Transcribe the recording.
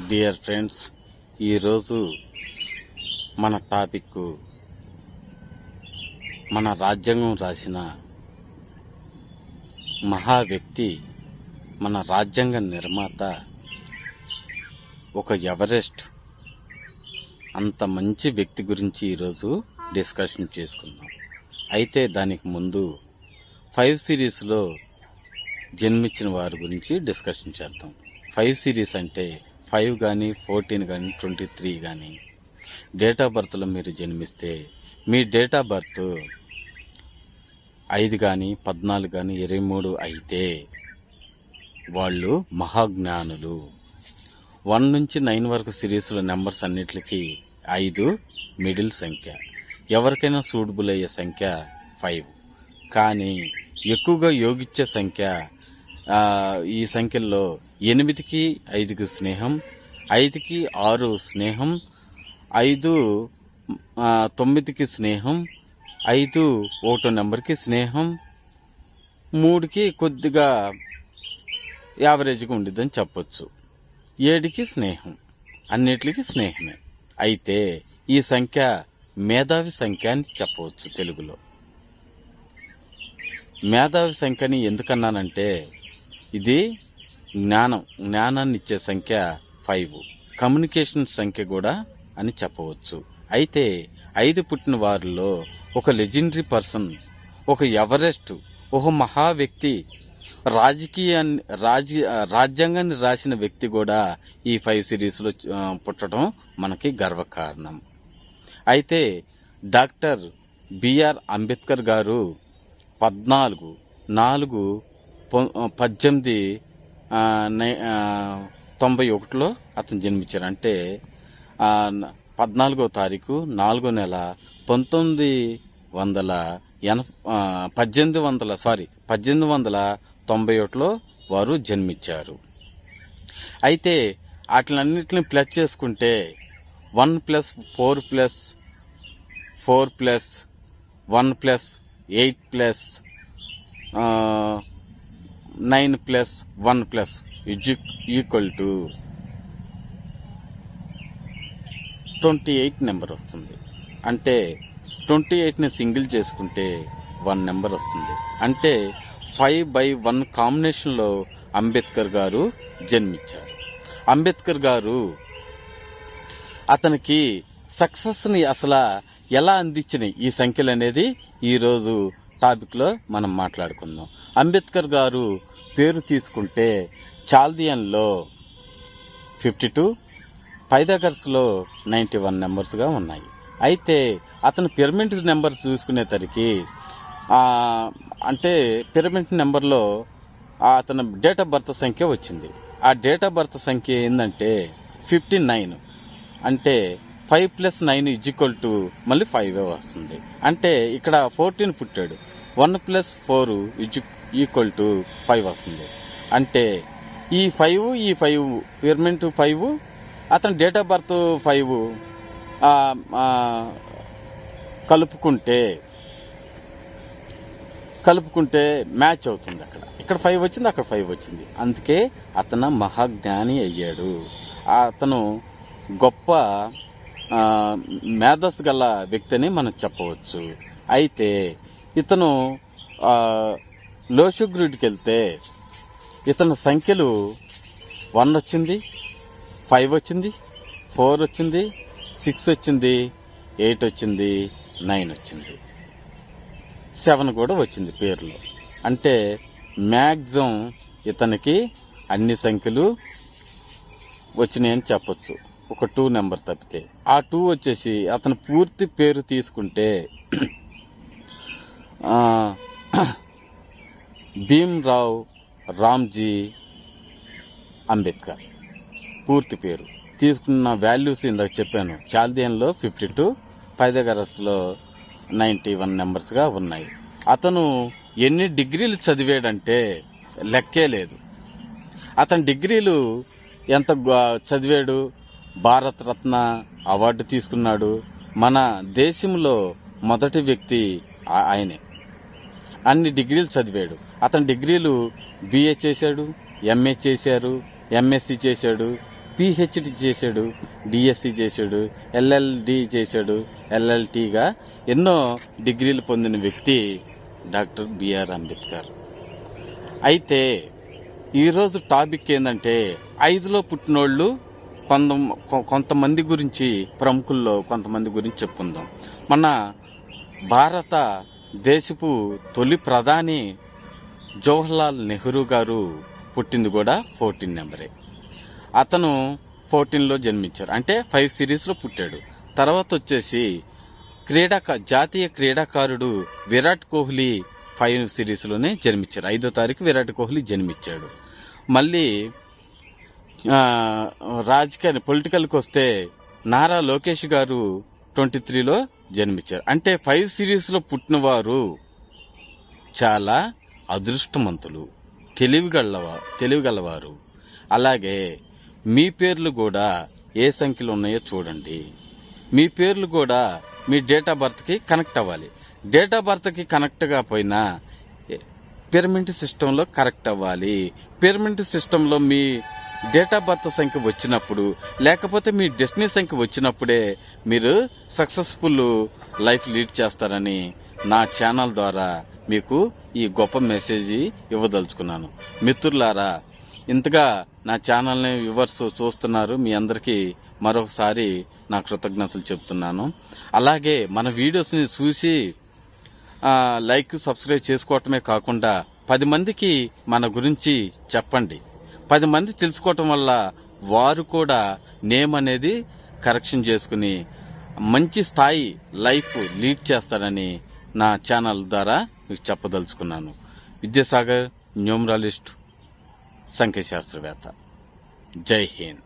Dear friends ఈరోజు మన topic మన రాజ్యాంగం రాసిన మహా వ్యక్తి మన రాజ్యాంగ నిర్మాత ఒక ఎవరెస్ట్. అంత మంచి వ్యక్తి గురించి ఈరోజు డిస్కషన్ చేసుకుందాం. అయితే దానికి ముందు ఫైవ్ సిరీస్లో జన్మించిన వారి గురించి డిస్కషన్ చేద్దాం. ఫైవ్ సిరీస్ అంటే ఫైవ్ కానీ ఫోర్టీన్ కానీ ట్వంటీ త్రీ కానీ డేట్ ఆఫ్ బర్త్లో మీరు జన్మిస్తే మీ డేట్ ఆఫ్ బర్త్ ఐదు కానీ పద్నాలుగు కానీ ఇరవై మూడు అయితే వాళ్ళు మహాజ్ఞానులు. వన్ నుంచి నైన్ వరకు సిరీస్లో నెంబర్స్ అన్నిటికీ ఐదు మిడిల్ సంఖ్య. ఎవరికైనా సూటబుల్ అయ్యే సంఖ్య ఫైవ్. కానీ ఎక్కువగా యోగిచ్చే సంఖ్య ఈ సంఖ్యల్లో ఎనిమిదికి ఐదుకి స్నేహం ఐదుకి ఆరు స్నేహం ఐదు తొమ్మిదికి స్నేహం ఐదు ఒకటో నెంబర్కి స్నేహం మూడుకి కొద్దిగా యావరేజ్గా ఉండిద్దని చెప్పొచ్చు. ఏడుకి స్నేహం అన్నిటికి స్నేహమే. అయితే ఈ సంఖ్య మేధావి సంఖ్య అని చెప్పవచ్చు తెలుగులో. మేధావి సంఖ్యని ఎందుకన్నానంటే ఇది జ్ఞానం జ్ఞానాన్ని ఇచ్చే సంఖ్య ఫైవ్ కమ్యూనికేషన్ సంఖ్య కూడా అని చెప్పవచ్చు. అయితే ఐదు పుట్టిన వారిలో ఒక లెజెండరీ పర్సన్ ఒక ఎవరెస్ట్ ఒక మహా వ్యక్తి రాజకీయాన్ని రాజ రాజ్యాంగాన్ని రాసిన వ్యక్తి కూడా ఈ ఫైవ్ సిరీస్లో పుట్టడం మనకి గర్వకారణం. అయితే డాక్టర్ బిఆర్ అంబేద్కర్ గారు పద్నాలుగు నాలుగు పద్దెనిమిది తొంభై ఒకటిలో అతను జన్మించారు. అంటే పద్నాలుగో తారీఖు నాలుగో నెల పంతొమ్మిది వందల ఎన పద్దెనిమిది వందల సారీ పద్దెనిమిది వందల తొంభై ఒకటిలో వారు జన్మించారు. అయితే వాటిలన్నింటిని ప్లస్ చేసుకుంటే one plus four plus four plus one plus eight plus nine plus one plus equal to twenty eight number వస్తుంది. అంటే ట్వంటీ ఎయిట్ని సింగిల్ చేసుకుంటే వన్ నెంబర్ వస్తుంది. అంటే ఫైవ్ బై వన్ కాంబినేషన్లో అంబేద్కర్ గారు జన్మించారు. అంబేద్కర్ గారు అతనికి సక్సెస్ని అసలు ఎలా అందించినాయి? ఈ సంఖ్యలు అనేది ఈరోజు టాపిక్లో మనం మాట్లాడుకుందాం. అంబేద్కర్ గారు పేరు తీసుకుంటే చాల్దియన్లో ఫిఫ్టీ టూ పైదాగర్స్లో నైంటీ వన్ నెంబర్స్గా ఉన్నాయి. అయితే అతను పిరమిడ్ నెంబర్ చూసుకునేసరికి అంటే పిరమిడ్ నెంబర్లో అతను డేట్ ఆఫ్ బర్త్ సంఖ్య వచ్చింది. ఆ డేట్ ఆఫ్ బర్త్ సంఖ్య ఏంటంటే ఫిఫ్టీ నైన్. అంటే five plus nine equal to మళ్ళీ ఫైవ్ వస్తుంది. అంటే ఇక్కడ ఫోర్టీన్ పుట్టాడు. One plus four equal to five వస్తుంది. అంటే ఈ ఫైవ్ ఈ ఫైవ్ పిరమిడ్ ఫైవ్ అతని డేట్ ఆఫ్ బర్త్ ఫైవ్ కలుపుకుంటే కలుపుకుంటే మ్యాచ్ అవుతుంది అక్కడ. ఇక్కడ ఫైవ్ వచ్చింది అక్కడ ఫైవ్ వచ్చింది. అందుకే అతను మహాజ్ఞాని అయ్యాడు. అతను గొప్ప మేధస్సు గల వ్యక్తి అని మనం చెప్పవచ్చు. అయితే ఇతను లోషుగ్రుడికి వెళ్తే ఇతని సంఖ్యలు వన్ వచ్చింది ఫైవ్ వచ్చింది ఫోర్ వచ్చింది సిక్స్ వచ్చింది ఎయిట్ వచ్చింది నైన్ వచ్చింది. సెవెన్ కూడా వచ్చింది పేర్లో. అంటే మ్యాక్సిమం ఇతనికి అన్ని సంఖ్యలు వచ్చినాయని చెప్పొచ్చు. ఒక టూ నెంబర్ తప్పితే. ఆ టూ వచ్చేసి అతను పూర్తి పేరు తీసుకుంటే భీమ్రావ్ రామ్జీ అంబేద్కర్. పూర్తి పేరు. తీసుకున్న వాల్యూస్ ఇందాక చెప్పాను. చాల్దియన్లో ఫిఫ్టీ టూ పైదగరస్లో నైంటీ వన్ నెంబర్స్గా ఉన్నాయి. అతను ఎన్ని డిగ్రీలు చదివాడంటే లెక్కే లేదు. అతని డిగ్రీలు ఎంత చదివాడు? భారతరత్న అవార్డు తీసుకున్నాడు. మన దేశంలో మొదటి వ్యక్తి ఆయనే. అన్ని డిగ్రీలు చదివాడు. అతని డిగ్రీలు బిఏ చేశాడు ఎంఏ చేశారు ఎంఎస్సి చేశాడు పిహెచ్డి చేశాడు డిఎస్సి చేశాడు ఎల్ఎల్డి చేశాడు ఎల్ఎల్టీగా ఎన్నో డిగ్రీలు పొందిన వ్యక్తి డాక్టర్ బిఆర్ అంబేద్కర్. అయితే ఈరోజు టాపిక్ ఏంటంటే ఐదులో పుట్టినోళ్ళు కొంత కొంతమంది గురించి ప్రముఖుల్లో కొంతమంది గురించి చెప్పుకుందాం. మన భారత దేశపు తొలి ప్రధాని జవహర్లాల్ నెహ్రూ గారు పుట్టింది కూడా ఫోర్టీన్ నెంబరే. అతను ఫోర్టీన్లో జన్మించారు. అంటే ఫైవ్ సిరీస్లో పుట్టాడు. తర్వాత వచ్చేసి క్రీడాక జాతీయ క్రీడాకారుడు విరాట్ కోహ్లీ ఫైవ్ సిరీస్లోనే జన్మించారు. ఐదో తారీఖు విరాట్ కోహ్లీ జన్మించాడు. మళ్ళీ రాజకీయ పొలిటికల్కి వస్తే నారా లోకేష్ గారు ట్వంటీ త్రీలో జన్మించారు. అంటే ఫైవ్ సిరీస్లో పుట్టినవారు చాలా అదృష్టవంతులు తెలివిగలవ తెలివిగలవారు. అలాగే మీ పేర్లు కూడా ఏ సంఖ్యలో ఉన్నాయో చూడండి. మీ పేర్లు కూడా మీ డేట్ ఆఫ్ బర్త్కి కనెక్ట్ అవ్వాలి. డేట్ ఆఫ్ బర్త్కి కనెక్ట్ కాకపోయినా పిరమిడ్ సిస్టంలో కరెక్ట్ అవ్వాలి. పిరమిడ్ సిస్టంలో మీ డేట్ ఆఫ్ బర్త్ సంఖ్య వచ్చినప్పుడు లేకపోతే మీ డెస్టినీ సంఖ్య వచ్చినప్పుడే మీరు సక్సెస్ఫుల్ లైఫ్ లీడ్ చేస్తారని నా ఛానల్ ద్వారా మీకు ఈ గొప్ప మెసేజ్ ఇవ్వదలుచుకున్నాను. మిత్రులారా ఇంతగా నా ఛానల్ని వ్యూవర్స్ చూస్తున్నారు మీ అందరికీ మరొకసారి నా కృతజ్ఞతలు చెప్తున్నాను. అలాగే మన వీడియోస్ని చూసి లైక్ సబ్స్క్రైబ్ చేసుకోవటమే కాకుండా పది మందికి మన గురించి చెప్పండి. పది మంది తెలుసుకోవటం వల్ల వారు కూడా నేమ్ అనేది కరెక్షన్ చేసుకుని మంచి స్థాయి లైఫ్ లీడ్ చేస్తారని నా ఛానల్ ద్వారా మీకు చెప్పదలుచుకున్నాను. విద్యాసాగర్ న్యూమరాలిస్ట్ సంఖ్యాశాస్త్రవేత్త. జై హింద్.